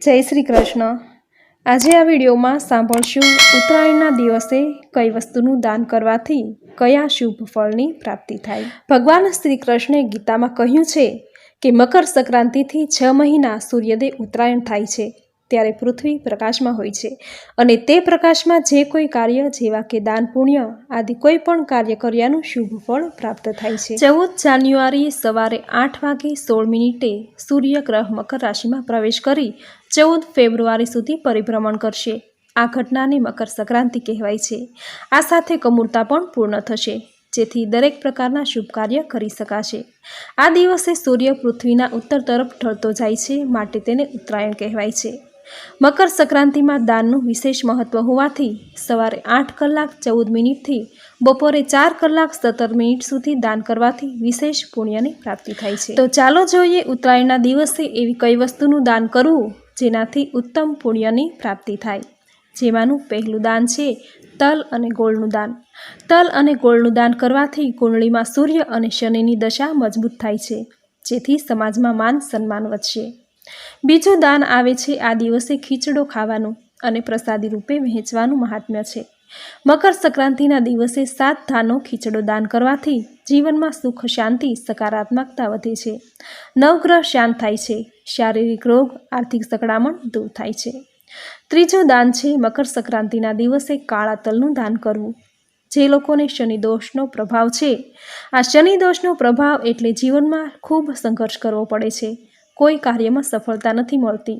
જય શ્રી કૃષ્ણ. આજે આ વિડીયોમાં સાંભળશું ઉત્તરાયણના દિવસે કઈ વસ્તુનું દાન કરવાથી કયા શુભ ફળની પ્રાપ્તિ થાય. ભગવાન શ્રી કૃષ્ણે ગીતામાં કહ્યું છે કે મકર સંક્રાંતિથી છ મહિના સૂર્યોદય ઉત્તરાયણ થાય છે. ત્યારે પૃથ્વી પ્રકાશમાં હોય છે. અને તે પ્રકાશમાં જે કોઈ કાર્ય, જેવા કે દાન, પુણ્ય આદિ કોઈ પણ કાર્ય કર્યાનું શુભ ફળ પ્રાપ્ત થાય છે. ચૌદ જાન્યુઆરીએ સવારે આઠ વાગે સોળ મિનિટે સૂર્ય ગ્રહ મકર રાશિમાં પ્રવેશ કરી ચૌદ ફેબ્રુઆરી સુધી પરિભ્રમણ કરશે. આ ઘટનાને મકર સંક્રાંતિ કહેવાય છે. આ સાથે કમૂરતા પણ પૂર્ણ થશે, જેથી દરેક પ્રકારના શુભ કાર્ય કરી શકાશે. આ દિવસે સૂર્ય પૃથ્વીના ઉત્તર તરફ ઢળતો જાય છે, માટે તેને ઉત્તરાયણ કહેવાય છે. મકર સંક્રાંતિમાં દાનનું વિશેષ મહત્વ હોવાથી સવારે આઠ કલાક ચૌદ મિનિટથી બપોરે ચાર કલાક સત્તર મિનિટ સુધી દાન કરવાથી વિશેષ પુણ્યની પ્રાપ્તિ થાય છે. તો ચાલો જોઈએ ઉત્તરાયણના દિવસે એવી કઈ વસ્તુનું દાન કરવું જેનાથી ઉત્તમ પુણ્યની પ્રાપ્તિ થાય. જેમાંનું પહેલું દાન છે તલ અને ગોળનું દાન. તલ અને ગોળનું દાન કરવાથી કુંડળીમાં સૂર્ય અને શનિની દશા મજબૂત થાય છે, જેથી સમાજમાં માન સન્માન વધશે. બીજું દાન આવે છે આ દિવસે ખીચડો ખાવાનું અને પ્રસાદી રૂપે વહેંચવાનું મહાત્મ્ય છે. મકર સંક્રાંતિના દિવસે સાત ધાનો ખીચડો દાન કરવાથી જીવનમાં સુખ, શાંતિ, સકારાત્મકતા વધે છે. નવગ્રહ શાંત થાય છે. શારીરિક રોગ, આર્થિક સંકળામણ દૂર થાય છે. ત્રીજું દાન છે મકર સંક્રાંતિના દિવસે કાળા તલનું દાન કરવું. જે લોકોને શનિ દોષનો પ્રભાવ છે. આ શનિ દોષનો પ્રભાવ એટલે જીવનમાં ખૂબ સંઘર્ષ કરવો પડે છે. કોઈ કાર્યમાં સફળતા નથી મળતી.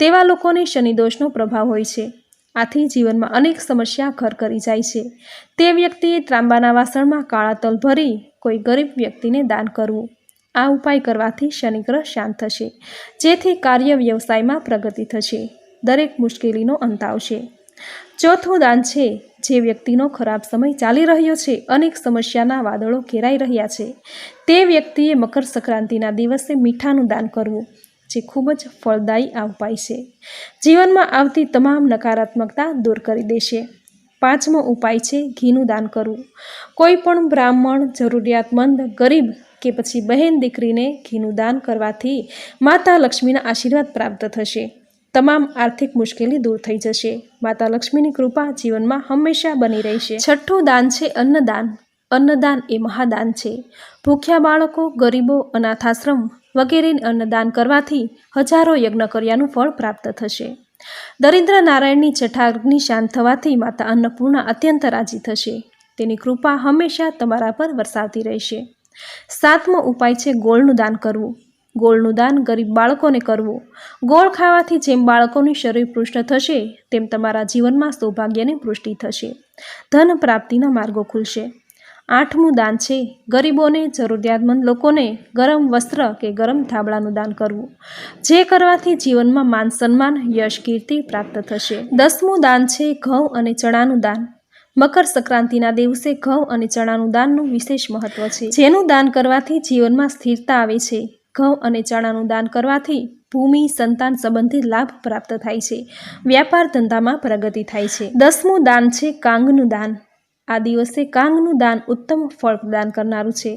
તેવા લોકોને શનિદોષનો પ્રભાવ હોય છે. આથી જીવનમાં અનેક સમસ્યા ઘર કરી જાય છે. તે વ્યક્તિએ ત્રાંબાના વાસણમાં કાળા તલ ભરી કોઈ ગરીબ વ્યક્તિને દાન કરવું. આ ઉપાય કરવાથી શનિગ્રહ શાંત થશે, જેથી કાર્ય વ્યવસાયમાં પ્રગતિ થશે. દરેક મુશ્કેલીનો અંત આવશે. ચોથું દાન છે જે વ્યક્તિનો ખરાબ સમય ચાલી રહ્યો છે. અનેક સમસ્યાના વાદળો ઘેરાઈ રહ્યા છે. તે વ્યક્તિએ મકર સંક્રાંતિના દિવસે મીઠાનું દાન કરવું, જે ખૂબ જ ફળદાયી આ ઉપાય છે. જીવનમાં આવતી તમામ નકારાત્મકતા દૂર કરી દેશે. પાંચમો ઉપાય છે ઘીનું દાન કરવું. કોઈ પણ બ્રાહ્મણ, જરૂરિયાતમંદ, ગરીબ કે પછી બહેન દીકરીને ઘીનું દાન કરવાથી માતા લક્ષ્મીના આશીર્વાદ પ્રાપ્ત થશે. તમામ આર્થિક મુશ્કેલી દૂર થઈ જશે. માતા લક્ષ્મીની કૃપા જીવનમાં હંમેશા બની રહેશે. છઠ્ઠું દાન છે અન્નદાન. અન્નદાન એ મહાદાન છે. ભૂખ્યા બાળકો, ગરીબો, અનાથાશ્રમ વગેરેને અન્નદાન કરવાથી હજારો યજ્ઞ કર્યાનું ફળ પ્રાપ્ત થશે. દરિદ્ર નારાયણની જઠાગ્નિ શાંત થવાથી માતા અન્નપૂર્ણા અત્યંત રાજી થશે. તેની કૃપા હંમેશા તમારા પર વરસાવતી રહેશે. સાતમો ઉપાય છે ગોળનું દાન કરવું. ગોળનું દાન ગરીબ બાળકોને કરવું. ગોળ ખાવાથી જેમ બાળકોનું શરીર પૃષ્ઠ થશે, તેમ તમારા જીવનમાં સૌભાગ્યની પુષ્ટિ થશે. ધન પ્રાપ્તિના માર્ગો ખુલશે. આઠમું દાન છે, ગરીબોને જરૂરિયાતમંદ લોકોને ગરમ વસ્ત્ર કે ગરમ થાબડાનું દાન કરવું. જે કરવાથી જીવનમાં માન સન્માન, યશ, કીર્તિ પ્રાપ્ત થશે. દસમું દાન છે, ઘઉં અને ચણાનું દાન. મકર સંક્રાંતિના દિવસે ઘઉં અને ચણાનું દાનનું વિશેષ મહત્વ છે. જેનું દાન કરવાથી જીવનમાં સ્થિરતા આવે છે. ઘઉં અને ચણાનું દાન કરવાથી ભૂમિ, સંતાન સંબંધિત લાભ પ્રાપ્ત થાય છે. વ્યાપાર ધંધામાં પ્રગતિ થાય છે. દસમું દાન છે કાંગનું દાન. આ દિવસે કાંગનું દાન ઉત્તમ ફળ પ્રદાન કરનારું છે.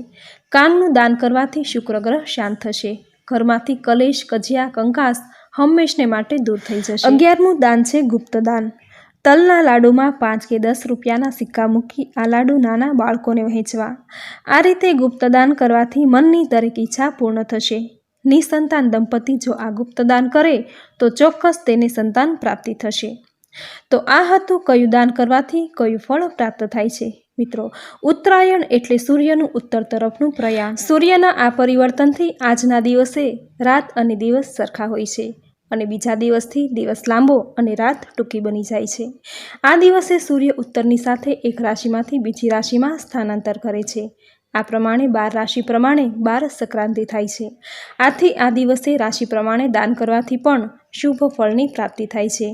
કાંગનું દાન કરવાથી શુક્રગ્રહ શાંત થશે. ઘરમાંથી કલેશ, કજિયા, કંકાસ હંમેશને માટે દૂર થઈ જશે. અગિયારમું દાન છે ગુપ્ત દાન. તલના લાડુમાં પાંચ કે દસ રૂપિયાના સિક્કા મૂકી આ લાડુ નાના બાળકોને વહેંચવા. આ રીતે ગુપ્તદાન કરવાથી મનની દરેક ઈચ્છા પૂર્ણ થશે. નિસંતાન દંપતી જો આ ગુપ્તદાન કરે, તો ચોક્કસ તેને સંતાન પ્રાપ્તિ થશે. તો આ હતું કયું દાન કરવાથી કયું ફળ પ્રાપ્ત થાય છે? મિત્રો, ઉત્તરાયણ એટલે સૂર્યનું ઉત્તર તરફનું પ્રયાણ. સૂર્યના આ પરિવર્તનથી આજના દિવસે રાત અને દિવસ સરખા હોય છે. અને બીજા દિવસથી દિવસ લાંબો અને રાત ટૂંકી બની જાય છે. આ દિવસે સૂર્ય ઉત્તરની સાથે એક રાશિમાંથી બીજી રાશિમાં સ્થાનાંતર કરે છે. આ પ્રમાણે બાર રાશિ પ્રમાણે બાર સંક્રાંતિ થાય છે. આથી આ દિવસે રાશિ પ્રમાણે દાન કરવાથી પણ શુભ ફળની પ્રાપ્તિ થાય છે.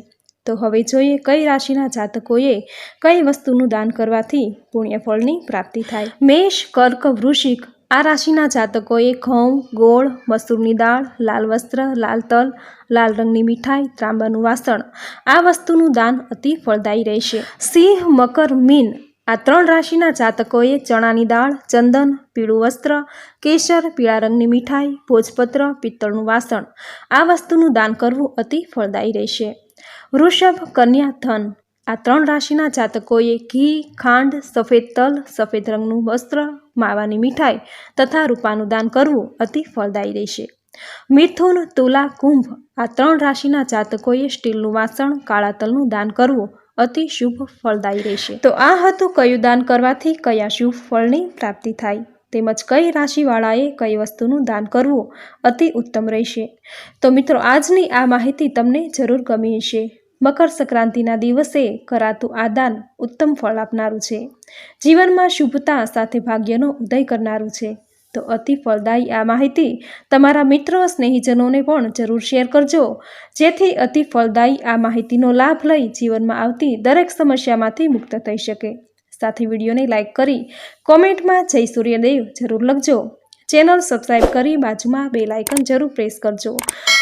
તો હવે જોઈએ કઈ રાશિના જાતકોએ કઈ વસ્તુનું દાન કરવાથી પુણ્યફળની પ્રાપ્તિ થાય. મેષ, કર્ક, વૃશ્ચિક આ રાશિના જાતકોએ ઘઉં, ગોળ, મસૂરની દાળ, લાલ વસ્ત્ર, લાલ તલ, લાલ રંગની મીઠાઈ, ત્રાંબાનું વાસણ. આ વસ્તુનું દાન અતિ ફળદાયી રહેશે. સિંહ, મકર, મીન. આ ત્રણ રાશિના જાતકોએ ચણાની દાળ, ચંદન, પીળું વસ્ત્ર, કેસર, પીળા રંગની મીઠાઈ, ભોજપત્ર, પિત્તળનું વાસણ. આ વસ્તુનું દાન કરવું અતિ ફળદાયી રહેશે. વૃષભ, કન્યા, ધન. આ ત્રણ રાશિના જાતકોએ ઘી, ખાંડ, સફેદ તલ, સફેદ રંગનું વસ્ત્ર, માવાની મીઠાઈ તથા રૂપાનું દાન કરવું અતિ ફળદાયી રહેશે. મિથુન, તુલા, કુંભ આ ત્રણ રાશિના જાતકોએ સ્ટીલનું વાસણ, કાળા તલનું દાન કરવું અતિ શુભ ફળદાયી રહેશે. તો આ હતું કયું દાન કરવાથી કયા શુભ ફળની પ્રાપ્તિ થાય? તેમજ કઈ રાશિવાળાએ કઈ વસ્તુનું દાન કરવું અતિ ઉત્તમ રહેશે? તો મિત્રો, આજની આ માહિતી તમને જરૂર ગમી હશે. મકર સંક્રાંતિના દિવસે કરાતું આ દાન ઉત્તમ ફળ આપનારું છે. જીવનમાં શુભતા સાથે ભાગ્યનો ઉદય કરનારું છે. તો અતિ ફળદાયી આ માહિતી તમારા મિત્રો સ્નેહીજનોને પણ જરૂર શેર કરજો. જેથી અતિ ફળદાયી આ માહિતીનો લાભ લઈ જીવનમાં આવતી દરેક સમસ્યામાંથી મુક્ત થઈ શકે. સાથે વિડીયોને લાઇક કરી કોમેન્ટમાં જય સૂર્યદેવ જરૂર લખજો. ચેનલ સબસ્ક્રાઈબ કરી બાજુમાં બે લાઇકન જરૂર પ્રેસ કરજો.